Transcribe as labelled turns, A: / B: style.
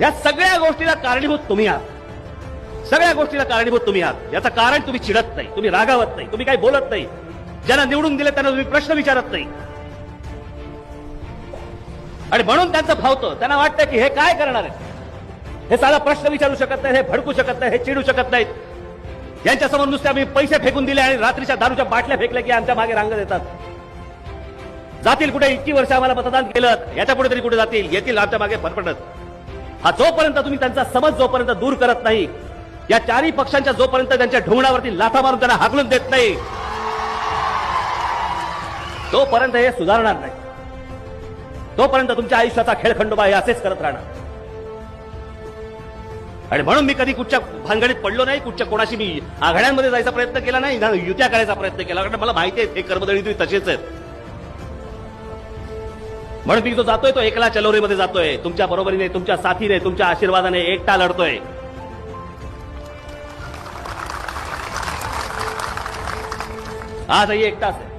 A: या सगळ्या गोष्टीला कारणीभूत तुम्ही आहात. सगळ्या गोष्टीला कारणीभूत तुम्ही आहात. याचं कारण तुम्ही चिडत नाही तुम्ही रागावत नाही तुम्ही काही बोलत नाही. ज्यांना निवडून दिले त्यांना तुम्ही प्रश्न विचारत नाही. आणि म्हणून त्यांचं फावतं त्यांना वाटतं की हे काय करणार आहे हे साधा प्रश्न विचारू शकत नाही हे भडकू शकत नाही हे चिडू शकत नाहीत. यांच्यासमोर नुसते आम्ही पैसे फेकून दिले आणि रात्रीच्या दारूच्या बाटल्या फेकल्या की आमच्या मागे रांगत येतात जातील कुठे इतकी वर्ष आम्हाला मतदान केलं याच्यापुढे तरी कुठे जातील? येतील आमच्या मागे भरपडत हा जोपर्यंत तुम्ही त्यांचा समज जोपर्यंत दूर करत नाही या चारही पक्षांच्या जोपर्यंत त्यांच्या ढोंगणावरती लाथा मारून त्यांना हाकलून देत नाही तोपर्यंत हे सुधारणार नाही. तोपर्यंत तुमच्या आयुष्याचा खेळखंडोबा हे असेच करत राहणार. आणि म्हणून मी कधी कुठच्या भानगडीत पडलो नाही कुठच्या कोणाशी मी आघाड्यांमध्ये जायचा प्रयत्न केला नाही युत्या करायचा प्रयत्न केला. कारण मला माहिती आहे हे कर्मदळी तुम्ही तसेच आहेत. म्हणून मी जो जातोय तो एकला चलोरीमध्ये जातोय. तुमच्या बरोबरीने तुमच्या साथीने तुमच्या आशीर्वादाने एकटा लढतोय. आजही एकटाच आहे.